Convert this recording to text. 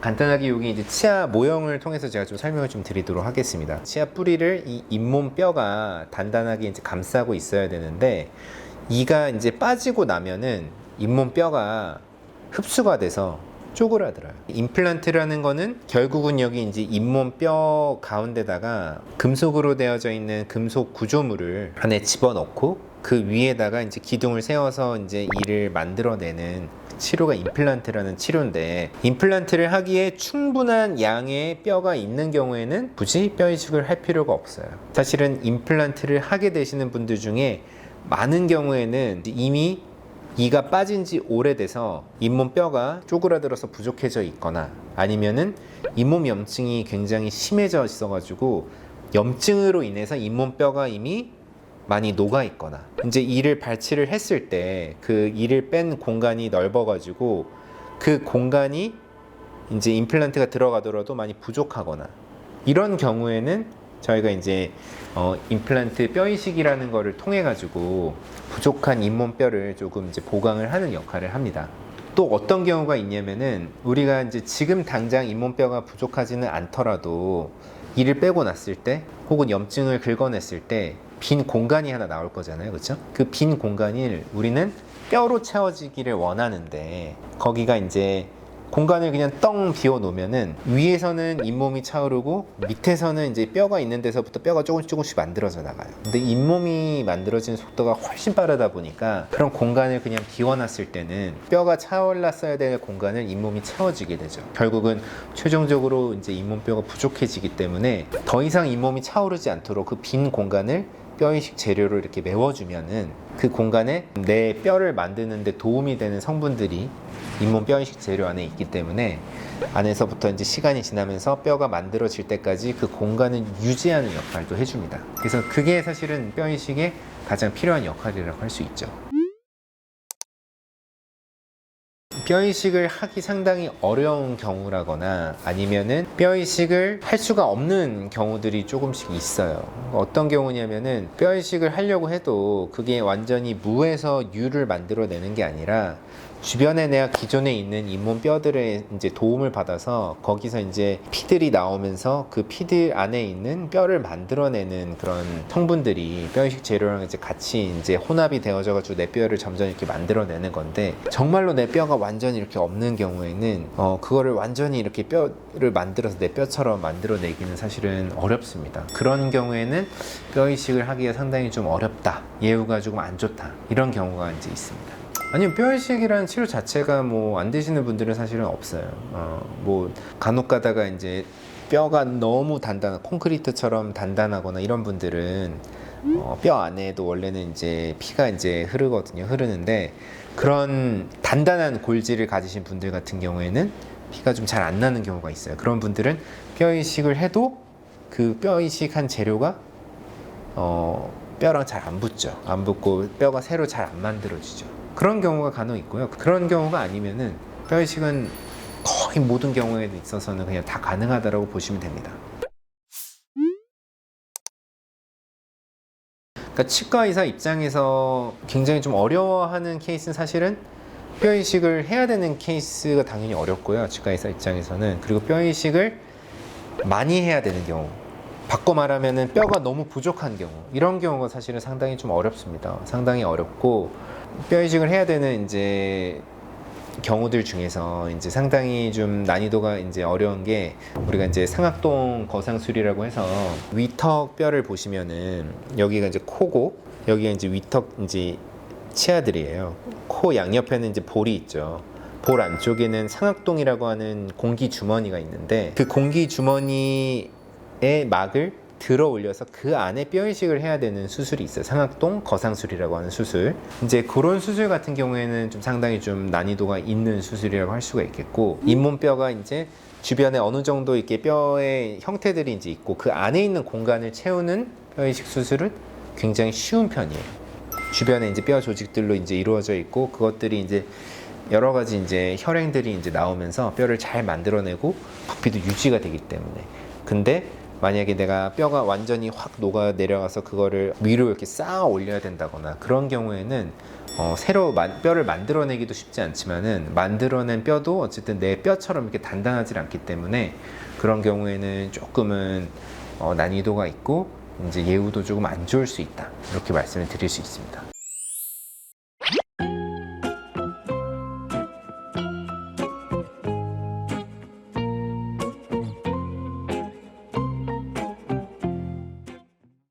간단하게 여기 이제 치아 모형을 통해서 제가 좀 설명을 좀 드리도록 하겠습니다. 치아 뿌리를 이 잇몸 뼈가 단단하게 이제 감싸고 있어야 되는데 이가 이제 빠지고 나면은 잇몸 뼈가 흡수가 돼서 쪼그라들어요. 임플란트라는 거는 결국은 여기 이제 잇몸 뼈 가운데다가 금속으로 되어져 있는 금속 구조물을 안에 집어넣고 그 위에다가 이제 기둥을 세워서 이제 이를 만들어내는 치료가 임플란트라는 치료인데 임플란트를 하기에 충분한 양의 뼈가 있는 경우에는 굳이 뼈 이식을 할 필요가 없어요. 사실은 임플란트를 하게 되시는 분들 중에 많은 경우에는 이미 이가 빠진 지 오래돼서 잇몸 뼈가 쪼그라들어서 부족해져 있거나 아니면은 잇몸 염증이 굉장히 심해져 있어가지고 염증으로 인해서 잇몸 뼈가 이미 많이 녹아 있거나 이제 이를 발치를 했을 때 그 이를 뺀 공간이 넓어가지고 그 공간이 이제 임플란트가 들어가더라도 많이 부족하거나 이런 경우에는 저희가 이제 어, 임플란트 뼈 이식이라는 거를 통해 가지고 부족한 잇몸 뼈를 조금 이제 보강을 하는 역할을 합니다. 또 어떤 경우가 있냐면은 우리가 이제 지금 당장 잇몸 뼈가 부족하지는 않더라도 이를 빼고 났을 때 혹은 염증을 긁어냈을 때 빈 공간이 하나 나올 거잖아요. 그렇죠? 그 빈 공간을 우리는 뼈로 채워지기를 원하는데 거기가 이제 공간을 그냥 떵 비워 놓으면은 위에서는 잇몸이 차오르고 밑에서는 이제 뼈가 있는 데서부터 뼈가 조금씩 조금씩 만들어져 나가요. 근데 잇몸이 만들어지는 속도가 훨씬 빠르다 보니까 그런 공간을 그냥 비워놨을 때는 뼈가 차올랐어야 될 공간을 잇몸이 채워지게 되죠. 결국은 최종적으로 이제 잇몸뼈가 부족해지기 때문에 더 이상 잇몸이 차오르지 않도록 그 빈 공간을 뼈 이식 재료로 이렇게 메워주면은 그 공간에 내 뼈를 만드는데 도움이 되는 성분들이 잇몸 뼈 이식 재료 안에 있기 때문에 안에서부터 이제 시간이 지나면서 뼈가 만들어질 때까지 그 공간을 유지하는 역할도 해줍니다. 그래서 그게 사실은 뼈 이식의 가장 필요한 역할이라고 할 수 있죠. 뼈 이식을 하기 상당히 어려운 경우라거나 아니면은 뼈 이식을 할 수가 없는 경우들이 조금씩 있어요. 어떤 경우냐면은 뼈 이식을 하려고 해도 그게 완전히 무에서 유를 만들어내는 게 아니라 주변에 내가 기존에 있는 잇몸 뼈들의 이제 도움을 받아서 거기서 이제 피들이 나오면서 그 피들 안에 있는 뼈를 만들어내는 그런 성분들이 뼈 이식 재료랑 이제 같이 이제 혼합이 되어져 가지고 내 뼈를 점점 이렇게 만들어내는 건데 정말로 내 뼈가 완전히 이렇게 없는 경우에는 어 그거를 완전히 이렇게 뼈를 만들어서 내 뼈처럼 만들어내기는 사실은 어렵습니다. 그런 경우에는 뼈 이식을 하기가 상당히 좀 어렵다. 예후가 조금 안 좋다. 이런 경우가 이제 있습니다. 아니요 뼈이식이라는 치료 자체가 뭐 안 되시는 분들은 사실은 없어요. 어, 뭐 간혹 가다가 이제 뼈가 너무 단단한 콘크리트처럼 단단하거나 이런 분들은 어, 뼈 안에도 원래는 이제 피가 이제 흐르거든요. 흐르는데 그런 단단한 골질을 가지신 분들 같은 경우에는 피가 좀 잘 안 나는 경우가 있어요. 그런 분들은 뼈 이식을 해도 그 뼈 이식한 재료가 어, 뼈랑 잘 안 붙죠. 안 붙고 뼈가 새로 잘 안 만들어지죠. 그런 경우가 간혹 있고요. 그런 경우가 아니면은 뼈 이식은 거의 모든 경우에 있어서는 그냥 다 가능하다라고 보시면 됩니다. 그러니까 치과 의사 입장에서 굉장히 좀 어려워하는 케이스는 사실은 뼈 이식을 해야 되는 케이스가 당연히 어렵고요. 치과 의사 입장에서는 그리고 뼈 이식을 많이 해야 되는 경우. 바꿔 말하면은 뼈가 너무 부족한 경우 이런 경우가 사실은 상당히 좀 어렵습니다. 상당히 어렵고 뼈 이식을 해야 되는 이제 경우들 중에서 이제 상당히 좀 난이도가 이제 어려운 게 우리가 이제 상악동 거상술이라고 해서 위턱 뼈를 보시면은 여기가 이제 코고 여기가 이제 위턱 이제 치아들이에요. 코 양옆에는 이제 볼이 있죠. 볼 안쪽에는 상악동이라고 하는 공기 주머니가 있는데 그 공기 주머니 의 막을 들어 올려서 그 안에 뼈 이식을 해야 되는 수술이 있어요. 상악동 거상술이라고 하는 수술. 이제 그런 수술 같은 경우에는 좀 상당히 좀 난이도가 있는 수술이라고 할 수가 있겠고 잇몸 뼈가 이제 주변에 어느 정도 이렇게 뼈의 형태들이 이제 있고 그 안에 있는 공간을 채우는 뼈 이식 수술은 굉장히 쉬운 편이에요. 주변에 이제 뼈 조직들로 이제 이루어져 있고 그것들이 이제 여러 가지 이제 혈행들이 이제 나오면서 뼈를 잘 만들어내고 부피도 유지가 되기 때문에 근데 만약에 내가 뼈가 완전히 확 녹아 내려가서 그거를 위로 이렇게 쌓아 올려야 된다거나 그런 경우에는 어, 새로 만- 뼈를 만들어내기도 쉽지 않지만은 만들어낸 뼈도 어쨌든 내 뼈처럼 이렇게 단단하지 않기 때문에 그런 경우에는 조금은 어, 난이도가 있고 이제 예후도 조금 안 좋을 수 있다 이렇게 말씀을 드릴 수 있습니다.